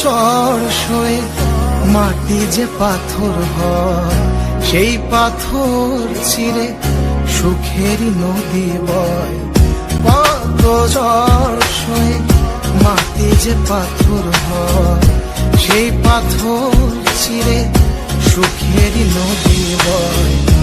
ঝড় সয়ে মাটি যে পাথর হয়, সেই পাথর চিরে সুখের নদী বয়। কত জ্বর সয়ে মাটি যে পাথর হয়, সেই পাথর চিরে সুখের নদী বয়।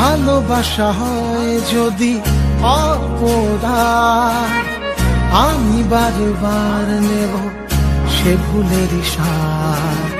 ভালোবাসা হয় যদি অপরা আমি বারে বারবার নেব সে ভুলের সার।